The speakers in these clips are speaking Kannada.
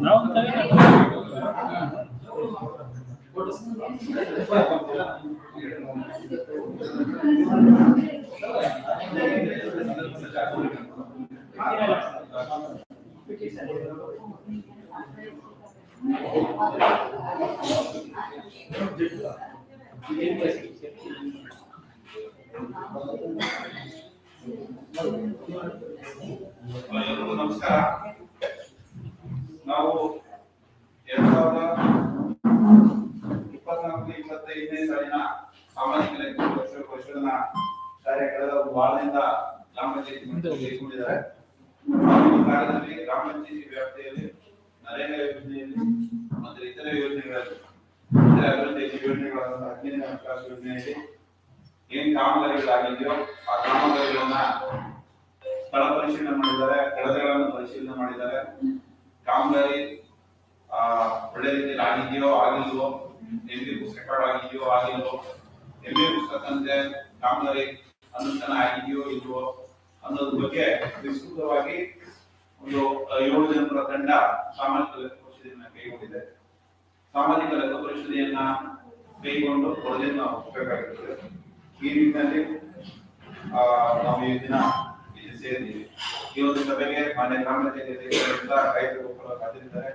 ನಾವು ಎಲ್ಲರಿಗೂ ನಮಸ್ಕಾರ. ನಾವು ಎರಡ್ ಸಾವಿರದ ಇಪ್ಪತ್ನಾಲ್ಕು ಇಪ್ಪತ್ತೈದನೇ ಸಾಲಿನ ಸಾಮಾಜಿಕ ಪರೀಕ್ಷೆ ಪರಿಶೋಧನಾ ಕಾರ್ಯ ಕಳೆದ ವಾರದಿಂದ ಗ್ರಾಮ ಕಾರ್ಯದಲ್ಲಿ ಪಂಚಾಯತಿ ವ್ಯಾಪ್ತಿಯಲ್ಲಿ ನರೇಗಾ ಯೋಜನೆಯಲ್ಲಿ ಮತ್ತು ಇತರ ಯೋಜನೆಗಳಲ್ಲಿ ಇತರೆ ಅಭಿವೃದ್ಧಿ ಯೋಜನೆಗಳಾದಂತಹ ಹದಿನೈದನೇ ಹಣಕಾಸು ಯೋಜನೆಯಲ್ಲಿ ಏನ್ ಕಾಮಗಾರಿಗಳಾಗಿದೆಯೋ ಆ ಕಾಮಗಾರಿಗಳನ್ನ ಸ್ಥಳ ಪರಿಶೀಲನೆ ಮಾಡಿದ್ದಾರೆ. ಕಳೆದಗಳನ್ನು ಪರಿಶೀಲನೆ ಮಾಡಿದ್ದಾರೆ ಕಾಮಗಾರಿ ಆ ಒಳ್ಳೆ ರೀತಿಯಲ್ಲಿ ಆಗಿದೆಯೋ ಆಗಿಲ್ವೋ ಎಂ ಬಿ ರೆಕಾರ್ಡ್ ಆಗಿದೆಯೋ ಆಗಿಲ್ವೋ ಎಂ ಬಿ ಬುಕ್ಸ್ ತಕ್ಕಂತೆ ಕಾಮಗಾರಿ ಅನುಷ್ಠಾನ ಆಗಿದೆಯೋ ಇಲ್ವೋ ಅನ್ನೋದ್ರ ಬಗ್ಗೆ ವಿಸ್ತೃತವಾಗಿ ಒಂದು ಏಳು ಜನರ ತಂಡ ಸಾಮಾಜಿಕ ಲೆಕ್ಕ ಪರಿಶೋಧನೆಯನ್ನ ಕೈಗೊಂಡಿದೆ. ಸಾಮಾಜಿಕ ಲೆಕ್ಕ ಪರಿಶೋಧನೆಯನ್ನ ಕೈಗೊಂಡು ವರದಿಯನ್ನು ನಾವು ಒಪ್ಪಬೇಕಾಗುತ್ತದೆ ಈ ನಿಟ್ಟಿನಲ್ಲಿ ನಾವು ಈ ದಿನ ಇಲ್ಲಿ ಸೇರಿದ್ದೀವಿ. ಈ ಒಂದು ಸಭೆಗೆ ಮಾನ್ಯ ಗ್ರಾಮ ಪಂಚಾಯತಿ ರೈತರು ಕಾದಿರ್ತಾರೆ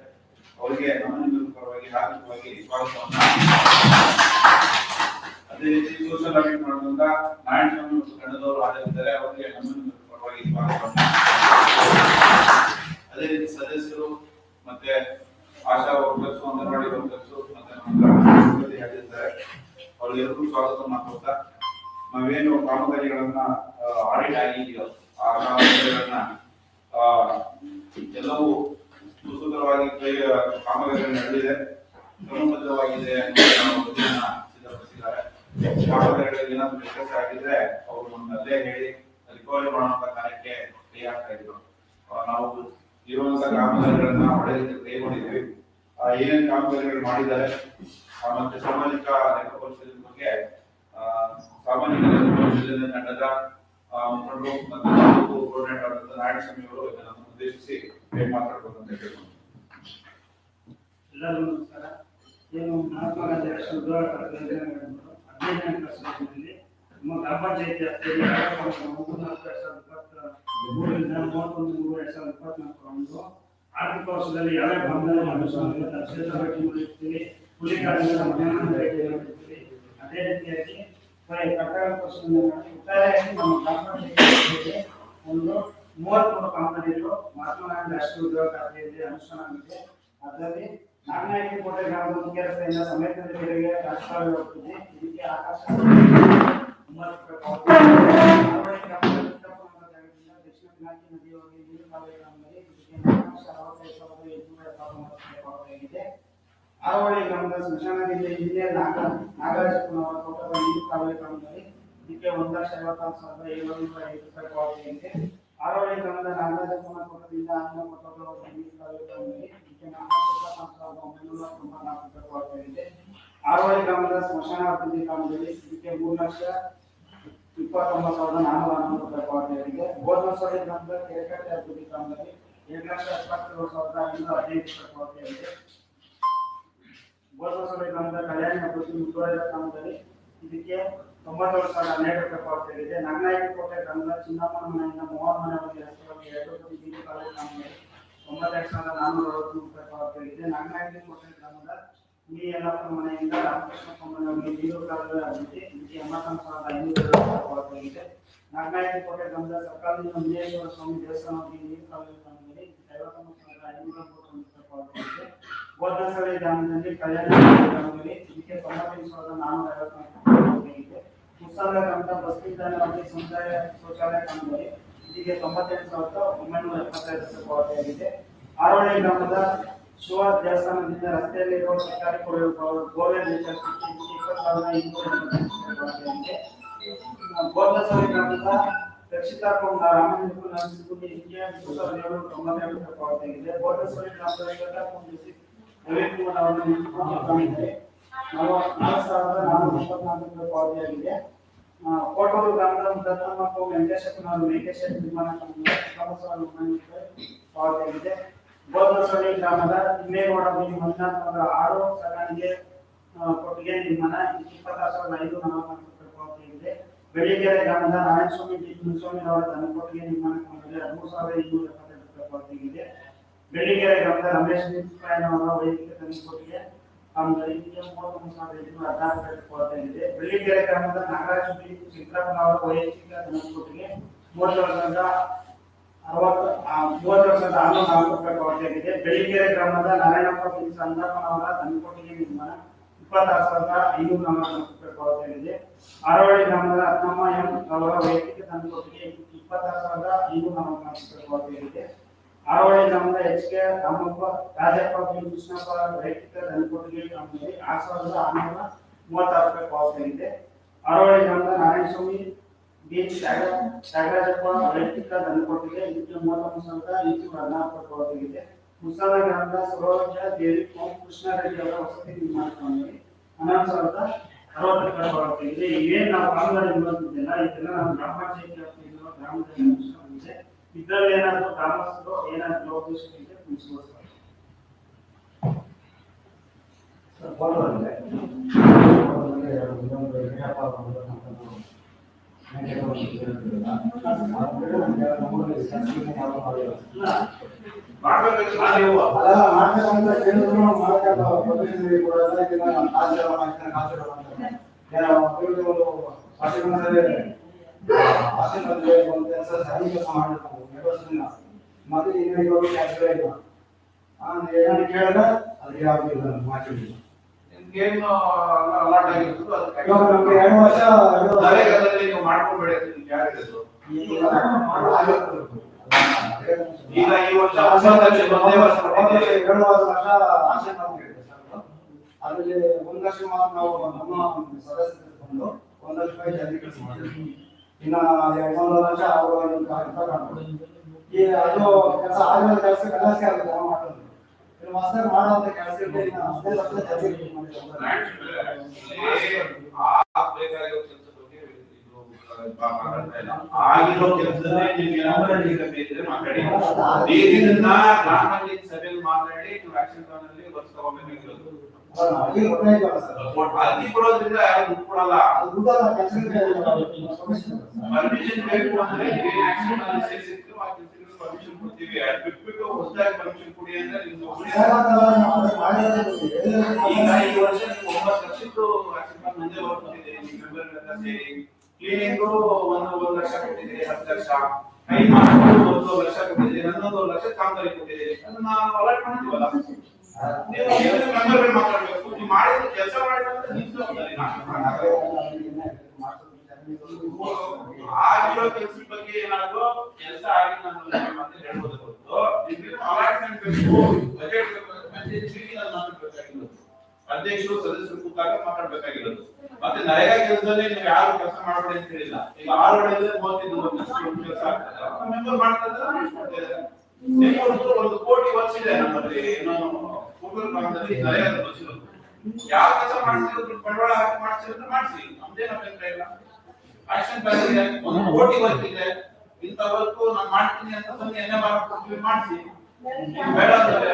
ಅವರಿಗೆ ನಮ್ಮ ಪರವಾಗಿ ಹಾರ್ದಿಕವಾಗಿ ಸ್ವಾಗತವನ್ನ ಅದೇ ರೀತಿ ಸೋಷಲ್ ಆಡಿಟ್ ಮಾಡುವಂತ ನಾರಾಯಣ ಸ್ವಾಮಿ ಮತ್ತು ಕನ್ನಡದವರು ಹಾಜರಿದ್ದಾರೆ. ಅವರಿಗೆ ನಮ್ಮ ಪರವಾಗಿ ಅದೇ ರೀತಿ ಸದಸ್ಯರು ಮತ್ತೆ ಆಶಾ ವರ್ಕರ್ಸ್, ಅಂಗನವಾಡಿ ವರ್ಕರ್ಸ್ ಮತ್ತೆ ನಮ್ಮ ಗ್ರಾಮ ಸ್ವಾಗತ ಅವರಿಗೆಲ್ಲರಿಗೂ ಸ್ವಾಗತವನ್ನ ನಾವೇನು ಕಾಮಗಾರಿಗಳನ್ನ ಆಡಿಟ್ ಆಗಿದೆಯೋ ಆ ಕಾಮಗಾರಿಗಳನ್ನ ಎಲ್ಲವೂ ಸುಸೂತ್ರವಾಗಿ ಕಾಮಗಾರಿಗಳು ನಡೆದಿದೆ. ಕ್ರಮಬದ್ಧವಾಗಿದೆ ಸಿದ್ಧಪಡಿಸಿದ್ದಾರೆ ಕಾಮಗಾರಿಗಳಿಗೆ ಏನಾದ್ರು ವ್ಯತ್ಯಾಸ ಆಗಿದ್ರೆ ಅವರು ನಮ್ಗೆ ಹೇಳಿ ರಿಕವರಿ ಮಾಡುವಂತ ಕಾರ್ಯಕ್ಕೆ ಕೈ ಆಗ್ತಾ ಇದ್ರು ನಾವು ಇರುವಂತ ಕಾಮಗಾರಿಗಳನ್ನ ಒಳ್ಳೆ ರೀತಿ ಕೈಗೊಂಡಿದ್ವಿ ಏನೇನ್ ಕಾಮಗಾರಿಗಳು ಮಾಡಿದ್ದಾರೆ ಮತ್ತೆ ಸಾಮಾಜಿಕ ಲೆಕ್ಕ ಪರಿಶೋಧನೆ ಬಗ್ಗೆ ಸಾಮಾಜಿಕ ಲೆಕ್ಕ ಪರಿಶೋಧನೆ ತಂಡದ ಆ, ಮುಖಂಡರು ಮತ್ತು ತಾಲೂಕು ಕೋರ್ಡಿನೇಟರ್ ಆದಂತ ನಾರಾಯಣಸ್ವಾಮಿ ಅವರು ಇದನ್ನು ಉದ್ದೇಶಿಸಿ ಮಾತಾಡಬೇಕು ಅಂತ ಹೇಳಿ ಎಲ್ಲರಿಗೂ ನಮಸ್ಕಾರ. ಏನು ಮಹಾತ್ಮ ಗಾಂಧಿ ರಾಷ್ಟ್ರೀಯ ಹದಿನೈದನೇ ವರ್ಷದಲ್ಲಿ ನಮ್ಮ ಗ್ರಾಮ ಪಂಚಾಯತಿ ವ್ಯಾಪ್ತಿಯಲ್ಲಿ ಎರಡ್ ಸಾವಿರದ ಇಪ್ಪತ್ತ ಮೂರರಿಂದ ಮೂವತ್ತೊಂದು ಮೂರು ಸಾವಿರದ ಇಪ್ಪತ್ನಾಲ್ಕರಂದು ಆರ್ಥಿಕ ವರ್ಷದಲ್ಲಿ ಯಾವ ಅನುಷ್ಠಾನಗೊಳ್ಳುತ್ತೆ ಕ್ಷೇತ್ರ ಭೇಟಿ ಮಾಡಿರ್ತೀವಿ ಕೂಲಿ ಅದೇ ರೀತಿಯಾಗಿ ಮಾಡಿ ಒಟ್ಟಾರೆಯಾಗಿ ನಮ್ಮ ಗ್ರಾಮ ಒಂದು ಕಾಮಗಾರಿಗಳು ಮಹಾತ್ಮ ಗಾಂಧಿ ರಾಷ್ಟ್ರೀಯ ಉದ್ಯೋಗ ಅನುಷ್ಠಾನ ಅದರಲ್ಲಿ ನಾಲ್ಕನೇ ಕೋಟೆ ಗ್ರಾಮದ ಮುಖ್ಯ ರಸ್ತೆಯಿಂದ ಸಮೇತ ರಾಜಕಾರಣ ಹೋಗ್ತಿದೆ ಇದಕ್ಕೆ ಆಕಾಶ ಆರೋಳಿ ಗ್ರಾಮದ ಸ್ಮಶಾನದಿಂದ ಇಂಜಿನಿಯರ್ ನಾಗ ನಾಗರಾಜಪ್ಪನವರ ತೋಟದ ನೀರು ಕಾಲುವೆ ಗ್ರಾಮದಲ್ಲಿ ಇದಕ್ಕೆ ಒಂದು ಲಕ್ಷ ಐವತ್ತಾರು ಸಾವಿರದ ಏಳುನೂರ ಐದು ರೂಪಾಯಿ ಪಾವತಿಯಾಗಿದೆ ಆರವಳ್ಳಿ ಗ್ರಾಮದ ನಾಗರಾಜಪ್ಪನ ತೋಟದಿಂದ ಅನ್ನ ಕೊಟ್ಟದವರ ನೀರು ಕಾಲುವೆ ಗ್ರಾಮದಲ್ಲಿ ಇದಕ್ಕೆ ನಾಲ್ಕು ಸಾವಿರದ ಒಂಬೈನೂರ ತೊಂಬತ್ನಾಲ್ಕು ಗ್ರಾಮದ ಸ್ಮಶಾನ ಅಭಿವೃದ್ಧಿ ಗ್ರಾಮದಲ್ಲಿ ಇದಕ್ಕೆ ಮೂರು ಲಕ್ಷ ಇಪ್ಪತ್ತೊಂಬತ್ತು ಸಾವಿರದ ನಾನ್ನೂರ ಹನ್ನೊಂದು ರೂಪಾಯಿ ಪಾವತಿಯಾಗಿದೆ ನಂತರ ಕೆರೆಕಟ್ಟೆ ಅಭಿವೃದ್ಧಿ ಕ್ರಮದಲ್ಲಿ ಏಳು ಲಕ್ಷ ಎಪ್ಪತ್ತೇಳು ಸಾವಿರದ ಐನೂರ ಹದಿನೈದು ರೂಪಾಯಿ ಪಾವತಿಯಾಗಿದೆ ಗೋಧನಸೋಳಿ ಗ್ರಾಮದ ಕಲ್ಯಾಣ ಅಭಿವೃದ್ಧಿ ಮುತ್ತುವರಿದ ಕ್ರಮದಲ್ಲಿ ಇದಕ್ಕೆ ತೊಂಬತ್ತೇಳು ಸಾವಿರದ ಹನ್ನೆರಡು ರೂಪಾಯಿ ಪಾವತಿಯಾಗಿದೆ ನಾಗನಾಯಕ ಕೋಟೆ ಗ್ರಾಮದ ಚಿನ್ನಮ್ಮನ ಮನೆಯಿಂದ ಮೂವತ್ತು ಮನೆಯವರೆಗೆ ರಸ್ತೆಗಳಿಗೆ ಎರಡು ಕೋಟಿ ಬೀದಿ ಕಾಲೇಜು ಗ್ರಾಮದಲ್ಲಿ ತೊಂಬತ್ತೆರಡು ಸಾವಿರದ ನಾನ್ನೂರ ಅರವತ್ತು ರೂಪಾಯಿ ಪಾವತಿಯಾಗಿದೆ ನಾಗನಾಯಕ ಕೋಟೆ ಗ್ರಾಮದ ಈ ಯಲ್ಲಪ್ಪನ ಮನೆಯಿಂದ ರಾಮಕೃಷ್ಣ ಮನೆಯವರಿಗೆ ನೀರು ಕಾಲುವೆ ಅಭಿವೃದ್ಧಿ ಇದಕ್ಕೆ ಎಂಬತ್ತೊಂದು ಸಾವಿರದ ಐನೂರ ರೂಪಾಯಿ ಪಾವತಿಯಾಗಿದೆ ನಾಗನಾಯಕ ಕೋಟೆ ಗ್ರಾಮದ ಸರ್ಕಾರದಿಂದ ಮಂಜೇಶ್ವರ ಸ್ವಾಮಿ ದೇವಸ್ಥಾನಕ್ಕೆ ಇದಕ್ಕೆ ಐವತ್ತೊಂಬತ್ತು ಸಾವಿರದ ಐನೂರ ಮೂವತ್ತೊಂದು ಗೋಧನಸಳಿ ಗ್ರಾಮದಲ್ಲಿ ಕಲ್ಯಾಣ ಇದಕ್ಕೆ ತೊಂಬತ್ತೈದು ಸಾವಿರದ ಐವತ್ನಾಲ್ಕು ರೂಪಾಯಿ ಮುಸ್ಸಾಲ ಗ್ರಾಮದ ಬಸ್ ನಿಲ್ದಾಣವಾಗಿ ಸಮುದಾಯ ಶೌಚಾಲಯ ಗ್ರಾಮದಲ್ಲಿ ಇದಕ್ಕೆ ತೊಂಬತ್ತೆಂಟು ಸಾವಿರದ ಒಂಬೈನೂರ ಎಪ್ಪತ್ತೈದು ರೂಪಾಯಿ ಪಾವತಿಯಾಗಿದೆ ಆರೋಳಿ ಗ್ರಾಮದ ಶಿವ ದೇವಸ್ಥಾನದಿಂದ ರಸ್ತೆಯಲ್ಲಿರುವ ಸರ್ಕಾರಿ ಗೋವೆ ಗೋಧನಸಳಿ ಗ್ರಾಮದ ರಕ್ಷಿತಾಕೊಂಡ ರಾಮಲಿಂಗ ಸಾವಿರದ ಏಳ್ನೂರ ತೊಂಬತ್ತೆರಡು ರೂಪಾಯಿ ಪಾವತಿಯಾಗಿದೆ ಬೋಟಸ್ವರಿ ಗ್ರಾಮದ ಶ್ವೇತಾ ಕುಂದಿಸಿ ನವೀನ್ ಕುಮಾರ್ ಅವರನ್ನು ನೇಮಕ ನಾಲ್ಕು ಸಾವಿರದ ನಾನ್ನೂರ ಇಪ್ಪತ್ನಾಲ್ಕು ಆ, ಕೋಟೂರು ಗ್ರಾಮದ ಕೋ ವೆಂಕಟೇಶಪ್ಪನವರು ವೆಂಕಟೇಶ ನಿರ್ಮಾಣ ಪಾವತಿಯಾಗಿದೆ ಬೋಧನಸಳ್ಳಿ ಗ್ರಾಮದ ತಿಮ್ಮೇಗೌಡ ಬಿ ಮಂಜುನಾಥ್ ಅವರ ಆರು ಸಾಗಾಣಿಕೆ ಕೊಟ್ಟಿಗೆ ನಿಮ್ಮನ ಇಪ್ಪತ್ತಾರು ಸಾವಿರದ ಐದು ರೂಪಾಯಿ ಪಾವತಿಯಾಗಿದೆ ಗ್ರಾಮದ ನಾರಾಯಣಸ್ವಾಮಿ ಡಿ ಮುನಿಸ್ವಾಮಿ ಅವರ ದನ ಕೊಟ್ಟಿಗೆ ನಿರ್ಮಾಣಕ್ಕೆ ಕಂಪನಿ ಹದಿಮೂರು ಸಾವಿರದ ಇನ್ನೂರ ಎಪ್ಪತ್ತೆಂಟು ರೂಪಾಯಿ ಪಾವತಿಯಾಗಿದೆ ಬೆಳ್ಳಿಗೆರೆ ಗ್ರಾಮದ ರಮೇಶ್ ನಿತ್ರಾಯಣ ಅವರ ವೈಯಕ್ತಿಕ ದನ ಕೊಟ್ಟಿಗೆ ಕಾಮಗಾರಿ ಮೂವತ್ತೊಂದು ಸಾವಿರದ ಐನೂರ ಹದಿನಾರು ರೂಪಾಯಿ ಪಾವತಿಯಾಗಿದೆ ಬೆಳ್ಳಿಗೆರೆ ಗ್ರಾಮದ ನಾಗರಾಜ್ ಸಿದ್ದರಾಮಯ್ಯ ಅವರ ವೈಯಕ್ತಿಕ ದನ ಕೊಟ್ಟಿಗೆ ಮೂವತ್ತು ವರ್ಷದ ಅರವತ್ತು ಮೂವತ್ತು ವರ್ಷದ ನಾಲ್ಕು ರೂಪಾಯಿ ಪಾವತಿಯಾಗಿದೆ ಬೆಳ್ಳಿಗೆರೆ ಗ್ರಾಮದ ನಾರಾಯಣಪ್ಪ ಬಿ ಅವರ ದನಕೊಟ್ಟಿಗೆ ನಿರ್ಮಾಣ. ಇಪ್ಪತ್ತಾರು ಸಾವಿರದ ಐನೂರ ನಲವತ್ನಾಲ್ಕು ರೂಪಾಯಿ ಪಾವತಿಯಾಗಿದೆ ಆರವಳ್ಳಿ ಗ್ರಾಮದ ರತ್ನಮ್ಮ ಎಂ ಅವರ ವೈಯಕ್ತಿಕ ದನಕೊಟ್ಟಿಗೆ ಇಪ್ಪತ್ತಾರು ಸಾವಿರದ ಐನೂರ ನಲವತ್ನಾಲ್ಕು ರೂಪಾಯಿ ಪಾವತಿಯಾಗಿದೆ ಆರವಳ್ಳಿ ಗ್ರಾಮದ H K Ramappa, Rajappa B Krishnappa ವೈಯಕ್ತಿಕ ದನಕೊಟ್ಟಿಗೆ ಗ್ರಾಮದಲ್ಲಿ ಆರು ಸಾವಿರದ ಆರುನೂರ ಮೂವತ್ತಾರು ರೂಪಾಯಿ ಪಾವತಿಯಾಗಿದೆ ಆರವಳ್ಳಿ ಗ್ರಾಮದ ನಾರಾಯಣಸ್ವಾಮಿ ಬಿ ತ್ಯಾಗ ತ್ಯಾಗರಾಜಪ್ಪ ವೈಯಕ್ತಿಕ ದನಕೊಟ್ಟಿಗೆ ಇದಕ್ಕೆ ಮೂವತ್ತೊಂದು ಸಾವಿರದ ಇನ್ನೂರ ಹದಿನಾಲ್ಕು ರೂಪಾಯಿ ಪಾವತಿಯಾಗಿದೆ ಮುಸಾದ ಗ್ರಾಮದ ಸರೋಜ ದೇವಿ ಓಂ ಕೃಷ್ಣಾರೆಡ್ಡಿ ಅವರ ವಸತಿ ನಿರ್ಮಾಣ ಹನ್ನೊಂದು ಸಾವಿರದ ಅರವತ್ತು ರೂಪಾಯಿ ಪಾವತಿಯಾಗಿದೆ ಇವೇನು ನಾವು ನೋಡುತ್ತಿದ್ದೆಲ್ಲ ಇದೆಲ್ಲ ನಮ್ಮ ಗ್ರಾಮ ಪಂಚಾಯತಿ ವ್ಯಾಪ್ತಿಯಲ್ಲಿರುವ ಗ್ರಾಮದಲ್ಲಿ ಮುಗಿಸ್ಕೊಂಡಿದೆ. ಇದರಲ್ಲಿ ಏನಾದರೂ ಗ್ರಾಮಸ್ಥರು ಏನಾದರೂ ಲೋಪದೋಷಗಳಿದ್ರೆ ಮುಗಿಸ್ಬೋದು ಸರ್ ಇದೆ ಫೋಟೋದಲ್ಲಿ ಇನ್ನೊಂದು ವ್ಯಾಪಾರ ಮತ್ತೆ ಏನಾದ್ರು ಕೇಳಿದ್ರೆ ಅದು ಯಾವ್ದು ಇಲ್ಲ ಮಾಡ್ತಿರ್ಲಿಲ್ಲ. ನಿಮ್ಗೇನು ಅಲಾಟ್ ಆಗಿರ್ತದೋ ಅದಕ್ಕೆ ಇವಾಗ ನಮ್ಗೆ ಎರಡು ವರ್ಷ ಎರಡು ವರ್ಷ- ನರೇಗಾದಲ್ಲಿ ನೀವು ಮಾಡ್ಕೊಂಡ್ಬೇಡಿ ಅಂತ ನಿಮ್ಗೆ ಯಾರು ಹೇಳಿದ್ರು? ಈಗ ಈ ವರ್ಷ ಒಂದೇ ವರ್ಷ ಕೊಟ್ಟಿದ್ದೀರಿ. ಎರಡು ವರ್ಷ ಆಸೆ ಮಾಡ್ಕೊಂಡಿದ್ದೆ ಸರ್. ಅದ್ರಲ್ಲಿ ಒಂದು ಲಕ್ಷ ಮಾತ್ರ ನಾವು ನಮ್ಮ ಸದಸ್ಯರು ತಂದು ಒಂದು ಲಕ್ಷ ರೂಪಾಯಿ ಮಾಡಿದ್ವಿ ಇನ್ನ ಒಂದು ಲಕ್ಷ ಅವರು. ಈ ಅದು ಕೆಲಸ ಆಗಿರೋ ಕೆಲಸ ಕಲಾಸಿ ಆಗುತ್ತೆ ನಾವು ಮಾಡೋದು ಇನ್ನು ಮಾಡೋ ಅಂತ ಕೆಲಸ ಲಕ್ಷ ಕೆಲಸ. ಇಲ್ಲ. ಆಗಿರೋ ಕೆಲಸದಲ್ಲೇ ನಿಮ್ಗೆ ಮಾತಾಡಿ ಈಗಿನ ಗ್ರಾಮ ಪಂಚಾಯತ್ ಸಭೆಯಲ್ಲಿ ಮಾತಾಡಿ ನೀವು ಆಕ್ಷನ್ ಪ್ಲಾನ್ ಇಲ್ಲ ಸರ್. ಅರ್ಜಿ ಕೊಡೋದ್ರಿಂದ ಯಾರು ದುಡ್ಡು ಕೊಡಲ್ಲ. ಪರ್ಮಿಷನ್ ಬೇಕು ಅಂದ್ರೆ ಆಕ್ಷನ್ ಪ್ಲಾನ್ ಸೇರಿಸಿದ್ರು ಆ ಕೆಲಸಕ್ಕೆ ಪರ್ಮಿಷನ್ ಕೊಡ್ತೀವಿ ಬಿಟ್ಬಿಟ್ಟು ಹೊಸದಾಗಿ ಪರ್ಮಿಷನ್ ಕೊಡಿ ಅಂದ್ರೆ ನಿಮ್ದು ಈಗ ಈ ವರ್ಷ ನೀವು ಲಕ್ಷ ಕೊಟ್ಟಿದ್ದೀರಿ ಹತ್ತು ಲಕ್ಷ ಐದು ಒಂದು ಲಕ್ಷ ಕೊಟ್ಟಿದ್ದೀರಿ ಹನ್ನೊಂದು ಲಕ್ಷ ಕಾಮಗಾರಿ ಕೊಟ್ಟಿದ್ದೀರಿ ಅದನ್ನ ಅಲರ್ಟ್ ಮಾಡ್ತೀವಲ್ಲ ಮಾತಾಡ್ಬೇಕು ನೀವು ಮಾಡಿದ ಕೆಲಸ. ಆಗಿರೋ ಕೆಲಸದ ಬಗ್ಗೆ ಏನಾದ್ರು ಕೆಲಸ ಆಗಿಲ್ಲ ಅಧ್ಯಕ್ಷರು ಸದಸ್ಯರು ಕೂತಾಗ ಮಾತಾಡ್ಬೇಕಾಗಿರೋದು ಮತ್ತೆ ನರೇಗಾ ಕೆಲಸದಲ್ಲಿ ನೀವು ಯಾರು ಕೆಲಸ ಮಾಡಬೇಡಿ ಅಂತ ಹೇಳಿಲ್ಲ ಈಗ ಆರು ಹೊಡೆದ್ರೆ ಮೂವತ್ತೈದು ಕೆಲಸ ಆಗ್ತದೆ ಮೆಂಬರ್ ಒಂದು- ಕೋಟಿ ವರ್ಷ ಇದೆ ನಮ್ಮಲ್ಲಿ ಕೂಗಲ್ ಗ್ರಾಮದಲ್ಲಿ ನರೇಗಾ ಯಾವ ಕೆಲಸ ಮಾಡ್ತಿರೋದು ಬಂಡವಾಳ ಹಾಕಿ ಮಾಡ್ತಿರೋದು ಮಾಡಿಸಿ, ನಮ್ದೇನು ಅಭ್ಯಂತರ ಇಲ್ಲ. ಆಕ್ಷನ್ ಪ್ಲಾನ್ ಇದೆ ಒಂದು ಕೋಟಿ ವರ್ಕ್ ಇದೆ ಇಂಥ ವರ್ಕ್ ನಾನು ಮಾಡ್ತೀನಿ ಅಂತ ಬಂದು ಆರ್ ಮಾಡ್ಕೊಡ್ತೀವಿ ಮಾಡಿಸಿ. ಬೇಡ ಅಂದ್ರೆ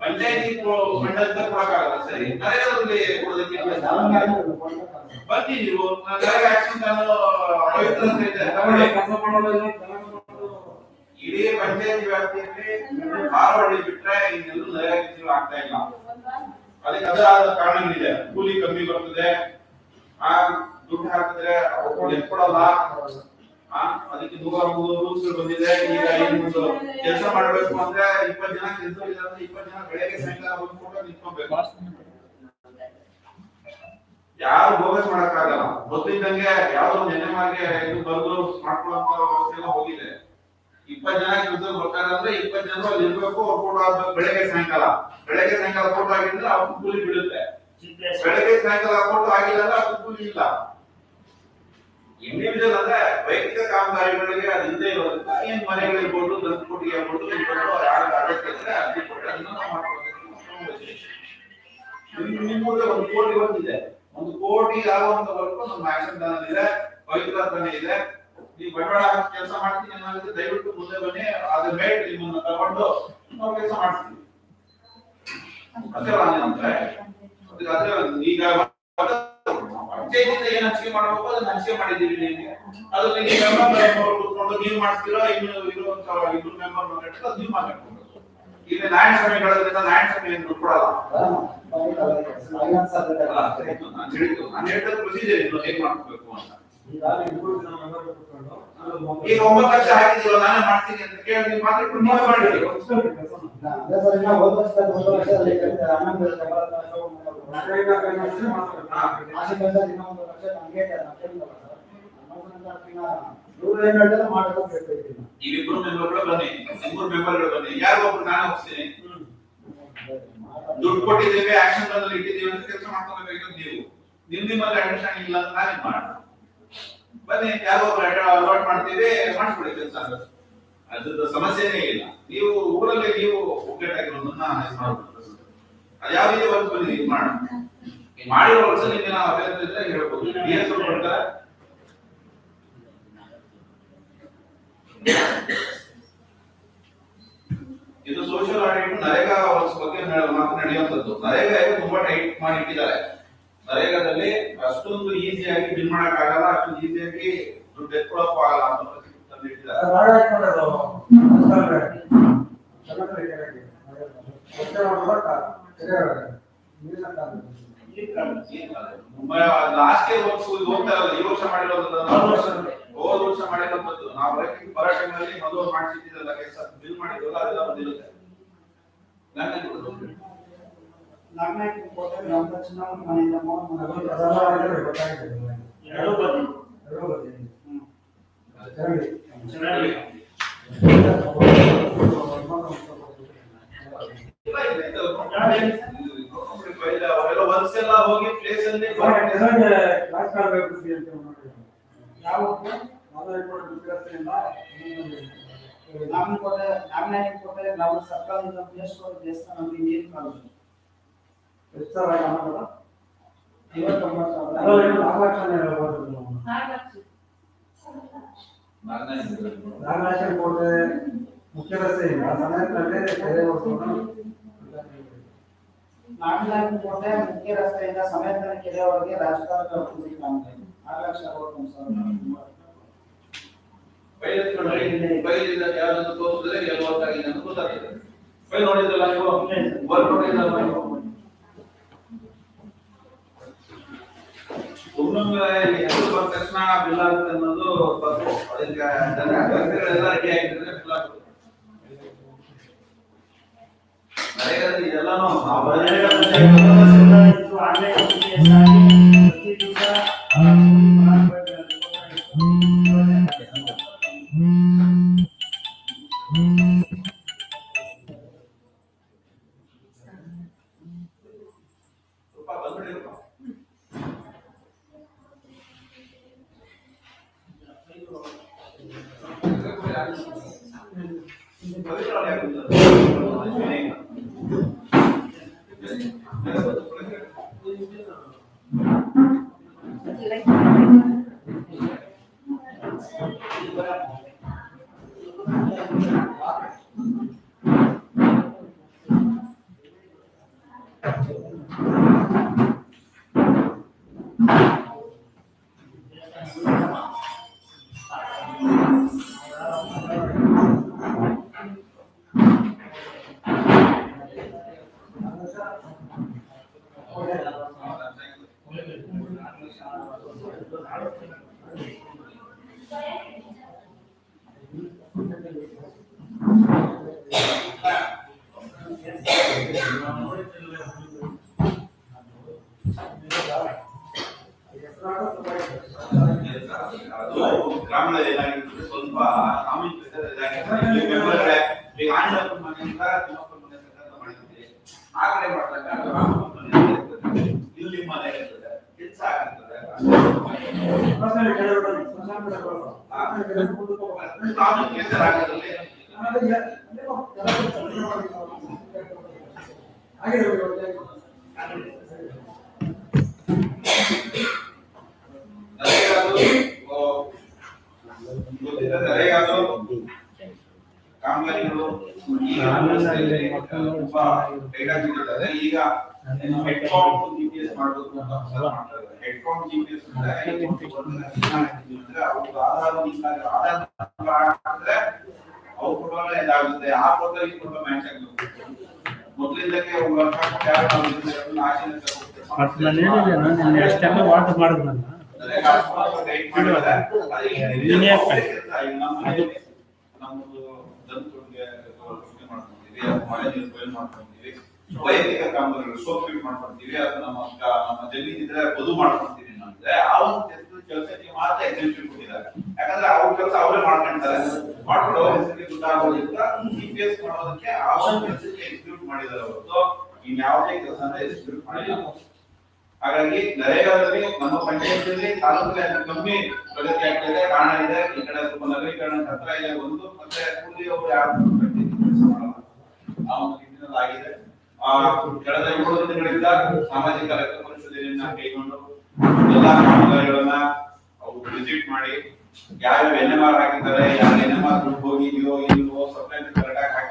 ಪಂಚಾಯತಿ ಮಂಡಲದ ಕೊಡಕ್ಕಾಗಲ್ಲ ಸರಿ. ನರೇಗಾದಲ್ಲಿ ಕೊಡೋದಕ್ಕೆ. ಬನ್ನಿ ನೀವು. ನರೇಗಾ ಆಕ್ಷನ್ ಪ್ಲಾನ್ ಪವಿತ್ರ ಅಂತ ಇದೆ ತಗೊಳ್ಳಿ. ಇಡೀ ಪಂಚಾಯತಿ ವ್ಯಾಪ್ತಿಯಲ್ಲಿ ಆರೋಹಳ್ಳಿ ಬಿಟ್ರೆ ಇನ್ನೆಲ್ಲೂ ನರೇಗಾ ಆಗ್ತಾ ಇಲ್ಲ. ಅದಕ್ಕೆ ಅದರ ಕಾರಣಗಳಿದೆ. ಅದಕ್ಕೆ ನೂರ ಮೂರು ರೂಲ್ಸ್ ಬಂದಿದೆ ಈಗ ಇನ್ನೊಂದು ಕೆಲಸ ಮಾಡ್ಬೇಕು ಅಂದ್ರೆ ಇಪ್ಪತ್ತು ಜನ ಕೆಲಸ ಇಲ್ಲ ಅಂದ್ರೆ ಇಪ್ಪತ್ತು ಜನ ಬೆಳಗ್ಗೆ ಸಾಯಂಕಾಲ ಫೋಟೋ ನಿಂತ್ಕೊಬೇಕು ಯಾರು ಬೋಗಸ್ ಮಾಡಕ್ಕಾಗಲ್ಲ. ಗೊತ್ತಿದ್ದಂಗೆ ಯಾವ್ದೋ ನೆನ್ನೆ ಮಾರ್ಗೆ ಇದು ಬರೆದು ಮಾಡ್ಕೊಳ್ಳುವಂತ ವ್ಯವಸ್ಥೆ ಎಲ್ಲ ಹೋಗಿದೆ. ಇಪ್ಪತ್ತು ಜನ ಕೆಲಸ ಬರ್ತಾರೆ ಅಂದ್ರೆ ಇಪ್ಪತ್ತು ಜನ ಅಲ್ಲಿ ಇರ್ಬೇಕು ಫೋಟೋ ಹಾಕ್ಬೇಕು ಬೆಳಗ್ಗೆ ಸಾಯಂಕಾಲ. ಬೆಳಗ್ಗೆ ಸಾಯಂಕಾಲ ಫೋಟೋ ಆಗಿದ್ರೆ ಅವ್ರ ಕೂಲಿ GPS ಬೆಳಗ್ಗೆ ಸಾಯಂಕಾಲ ಫೋಟೋ ಆಗಿಲ್ಲ ಅಂದ್ರೆ ಅವ್ರ ಕೂಲಿ ಇಲ್ಲ. ಇಂಡಿವಿಜುವಲ್ ಅಂದ್ರೆ ವೈಯಕ್ತಿಕ ಕಾಮಗಾರಿಗಳಿಗೆ ಅದು ಹಿಂದೆ ಇರೋದ್ರಿಂದ ಏನ್ ಮನೆಗಳಿರ್ಬೋದು ದಂತ ಕೊಟ್ಟಿಗೆ ಆಗ್ಬೋದು ಇರ್ಬೋದು ಯಾರು ಅಗತ್ಯ ಅರ್ಜಿ ಕೊಟ್ಟು ಅದನ್ನ ನಾವು ಮಾಡ್ಕೊಳ್ಬೇಕು ಮುಂದೆ ಒಂದು ಕೋಟಿ ಬಂದಿದೆ. ಒಂದು ಕೋಟಿ ಆಗುವಂತವರೆಗೂ ನಮ್ಮ ಆಕ್ಷನ್ ಪ್ಲಾನ್ ಇದೆ ಪವಿತ್ರತನೇ ಇದೆ. ನೀವು ಬಂಡವಾಳ ಹಾಕಿ ಕೆಲಸ ಮಾಡ್ತೀನಿ ಅನ್ನೋದಕ್ಕೆ ದಯವಿಟ್ಟು ಮುಂದೆ ಬನ್ನಿ, ಅದ್ರ ಮೇಲೆ ನಿಮ್ಮನ್ನ ತಗೊಂಡು ನಾವು ಕೆಲಸ ಮಾಡ್ತೀವಿ. ಅದೇ ಅಂದ್ರೆ ಅದಕ್ಕೆ ಅದೇ ಈಗ ಪಂಚಾಯತಿಂದ ಏನ್ ಹಂಚಿಕೆ ಮಾಡಬೇಕು ಅದನ್ನ ಹಂಚಿಕೆ ಮಾಡಿದ್ದೀವಿ ನಿಮಗೆ ಅದು ನಿಮಗೆ ಮೆಂಬರ್ ಕೂತ್ಕೊಂಡು ನೀವು ಮಾಡ್ತೀರಾ ಇನ್ನು ಇರುವಂತ ಇಬ್ರು ಮೆಂಬರ್ ಮಾತಾಡ್ತೀರ ಅದು ನೀವು ಮಾತಾಡ್ಕೊಂಡು ಇಲ್ಲಿ ನಾರಾಯಣ ಸಮಯಗಳಿಂದ ನಾರಾಯಣ ಸಮಯ ಏನು ಕೊಡಲ್ಲ ನಾನು ಹೇಳಿದ ಪ್ರೊಸೀಜರ್ ಇನ್ನು ಹೇಗೆ ಮಾಡ್ಕೋಬೇಕು ಅಂತ ಈಗ ಒಂಬತ್ತು ಲಕ್ಷ ಹಾಕಿದೀವ ನಾನೇ ಮಾಡ್ತೀನಿ ಅಂತ ಕೇಳಿ ನೀವು ಮಾತಾಡ್ಕೊಂಡು ನೀವೇ ಮಾಡಿ ಮೆಂಬರ್ಗಳು ಬನ್ನಿ ಮೆಂಬರ್ಗಳು ಬನ್ನಿ. ಯಾರು ಒಬ್ರು ನಾನು ಹೋಗ್ತೀನಿ. ದುಡ್ಡು ಕೊಟ್ಟಿದ್ದೇವೆ ಆಕ್ಷನ್ ಅಲ್ಲಿ ಇಟ್ಟಿದ್ದೀವಿ ಅಂತ ಕೆಲಸ ಮಾಡ್ಕೊಳ್ಬೇಕು ನೀವು. ನಿಮ್ ನಿಮ್ಮಲ್ಲಿ ಅಂಡರ್ಸ್ಟ್ಯಾಂಡಿಂಗ್ ಇಲ್ಲ ಅಂತ ನಾನೇ ಮಾಡ ಬನ್ನಿ, ಯಾರೋ ಅಲಾಟ್ ಮಾಡ್ತೀವಿ ಮಾಡಿಸ್ಬಿಡಿ ಕೆಲಸ ಅದ್ರದ್ದು ಸಮಸ್ಯೆನೇ ಇಲ್ಲ. ನೀವು ಊರಲ್ಲಿ ನೀವು ಒಗ್ಗಟ್ಟಾಗಿರೋದನ್ನ ಮಾಡ್ಬೋದು ಅದು ಯಾವ ರೀತಿ ವರ್ಕ್ ಬನ್ನಿ, ಇದು ಮಾಡೋಣ ಈ ಮಾಡಿರೋ ವರ್ಷ ನಿಮಗೆ ನಾವು ಅಭ್ಯರ್ಥಿ ಹೇಳ್ಬೋದು. ಇದು ಸೋಷಿಯಲ್ ಆಡಿಟ್ ನರೇಗಾ ಬಗ್ಗೆ ಮಾತು ನಡೆಯುವಂತದ್ದು ನರೇಗಾ ತುಂಬಾ ಟೈಟ್ ಮಾಡಿ ಇಟ್ಟಿದ್ದಾರೆ ನರೇಗಾದಲ್ಲಿ ಅಷ್ಟೊಂದು ಈಸಿಯಾಗಿ ಬಿಲ್ ಮಾಡಕ್ ಆಗಲ್ಲ ಅಷ್ಟೊಂದು ಈಸಿಯಾಗಿ ದುಡ್ಡು ಎತ್ಕೊಳಕ್ಕೂ ಆಗಲ್ಲ ಅಂತ ತಂದಿಟ್ಟಿದ್ದಾರೆ. ಲಾಸ್ಟ್ ಇಯರ್ ವರ್ಕ್ಸ್ ಹೋಗ್ತಾ ಇರೋದು ಈ ವರ್ಷ ಹೋದ ವರ್ಷ. ನಾವು ಮೊದಲು ಕೆಲಸ ಬಿಲ್ ಮಾಡಿದ್ವಲ್ಲ ಅದೆಲ್ಲ ಬಂದಿರುತ್ತೆ. ನನ್ನ ನಾಲ್ಕನೇ ಕೋಟೆ ಚುನಾವಣೆ ಎರಡೂ ಮೋಹನ್ ಎರಡು ಬದಿ ಚೆನ್ನಾಗಿ ಇಲ್ಲ, ಇಲ್ಲ, ಇದು ಇಲ್ಲ, ಅವೆಲ್ಲ ವರ್ಕ್ಸ್ ಎಲ್ಲ ಹೋಗಿ ಪ್ಲೇಸ್ ಅಲ್ಲಿ ನಾಮನ ಕೋಟೆ ಗ್ರಾಮ ಸರ್ಕಾರದಿಂದ ದೇಶವಾದ ದೇವಸ್ಥಾನ ಐವತ್ತೊಂಬತ್ತು ಸಾವಿರ. ಕೋಟೆ ಮುಖ್ಯ ರಸ್ತೆಯಿಂದ ಸಮಯದಲ್ಲಿ ಕೋಟೆ ಮುಖ್ಯ ರಸ್ತೆಯಿಂದ ಸಮೇತ ಕೆರೆಯವರೆಗೆ ರಾಜಕಾರಣ ಫೈಲ್ ಎತ್ಕೊಂಡ್ರೆ ಫೈಲ್ ಯಾವ್ದನ್ನು ತೋರಿಸಿದ್ರೆ ಆಗಿದೆ ಅಂತ ನೀವು? ನೋಡಿದ್ರಲ್ಲ ನೀವು? ಒಮ್ಮೊಮ್ಮೆ ಹೆಸರು ಬಂದ ತಕ್ಷಣ ಬಿಲ್ ಆಗುತ್ತೆ ಅನ್ನೋದು ತಪ್ಪು ಅದಕ್ಕೆ ಜನ ವ್ಯಕ್ತಿಗಳೆಲ್ಲ ರೆಡಿ ಆಗಿದ್ರೆ ಬಿಲ್ ಆಗುತ್ತೆ ನರೇಗಾದಲ್ಲಿ ಇದೆಲ್ಲಾನು ನಾವು बराबर ನರೇಗಾದು ಗೊತ್ತಿದೆ ನರೇಗಾದು ಕಾಮಗಾರಿಗಳು ತುಂಬಾ ಬೇಕಾಗಿರ್ತದೆ ಈಗ ಹೆಡ್ ಕೌಂಟ್ ಜಿಪಿಎಸ್ ಮಾಡಬೇಕು ಅಂತ ಹೊಸದು ಮಾಡ್ತಾರೆ. ಹೆಡ್ ಕೌಂಟ್ ಜಿಪಿಎಸ್ ಅಂದ್ರೆ ಅವ್ರ ಆಧಾರ ಹಾಕಿದ್ರೆ ಅವ್ರ ಫೋಟೋನೇ ಇದಾಗುತ್ತೆ. ಆ ಫೋಟೋ ಈ ಫೋಟೋ ಮ್ಯಾಚ್ ಆಗಬೇಕು ಮೊದಲಿಂದಕ್ಕೆ ಯಾರು ನಾವು ಇದನ್ನ ಎಲ್ಲ ಆಚೆನೆ ತಗೊಂಡ್ಬಿಟ್ಟು ಬಟ್ ನಾನು ಹೇಳಿದ್ದೇನೆ ನಿನ್ನೆ ಅಷ್ಟೆಲ್ಲ ವಾಟರ್ ಮಾಡಿದ್ ನನ್ನ ನೀನೇ ಹಾಕ್ತಾರೆ. ಅದು ನಮ್ಮದು ದಂತುಳಿಗೆ ವೃಷ್ಟಿ ಕೊಯ್ಲು ಮಾಡ್ಕೊಂತೀವಿ ವೈಯಕ್ತಿಕ ಕಾಮಗಾರಿಗಳು ಸೋಪ್ ಫಿಟ್ ಮಾಡ್ಕೊಂತೀವಿ ಅದು ನಮ್ಮ ನಮ್ಮ ಜಮೀನ್ ಇದ್ರೆ ಬದು ಮಾಡ್ಕೊಂತೀವಿ ಅಂದ್ರೆ ಆ ಒಂದು ಕೆಲಸಕ್ಕೆ ಮಾತ್ರ ಎಕ್ಸಿಬಿಷನ್ ಕೊಟ್ಟಿದ್ದಾರೆ. ಯಾಕಂದ್ರೆ ಅವ್ರ ಕೆಲಸ ಅವರೇ ಮಾಡ್ಕೊಂತಾರೆ ಮಾಡ್ಕೊಂಡು ಅವ್ರ ಹೆಸರಿಗೆ ಜಿಪಿಎಸ್ ಮಾಡೋದಕ್ಕೆ ಆ ಒಂದು ಕೆಲಸಕ್ಕೆ ಎಕ್ಸಿಕ್ಯೂಟ್ ಮಾಡಿದ್ದಾರೆ ಹೊರತು ಇನ್ಯಾವುದೇ ಕೆಲಸನ ಎಕ್ಸಿಕ್ಯೂಟ್ ಮಾಡಿಲ್ಲ. ಹಾಗಾಗಿ ನರೇಗಾದಲ್ಲಿ ನಮ್ಮ ಪಂಚಾಯತಿಯಲ್ಲಿ ತಾಲೂಕಿನಲ್ಲಿ ಅತಿ ಕಮ್ಮಿ ಪ್ರಗತಿ ಆಗ್ತಿದೆ ಕಾರಣ ಇದೆ. ಈ ಕಡೆ ಸ್ವಲ್ಪ ನಗರೀಕರಣ ಹತ್ರ ಇದೆ ಒಂದು, ಮತ್ತೆ ಕೂಲಿ ಅವರು ಯಾರು ಕೆಲಸ ಆಗಿದೆ. ಆ ಕಳೆದ ಏಳು ದಿನಗಳಿಂದ ಸಾಮಾಜಿಕ ರಕ್ತ ಪರಿಶೋಧನೆಯನ್ನ ಕೈಗೊಂಡು ಎಲ್ಲಾ ಅವರು ವಿಸಿಟ್ ಮಾಡಿ, ಯಾರು ಎನ್ ಎಂ ಆರ್ ಹಾಕಿದ್ದಾರೆ ಯಾರು ಎನ್ ಎಂ ಆರ್ ಹೋಗಿದೆಯೋ ಇಲ್ವೋ ಸಪ್ಲೈ ಕರೆಕ್ಟ್ ಆಗಿ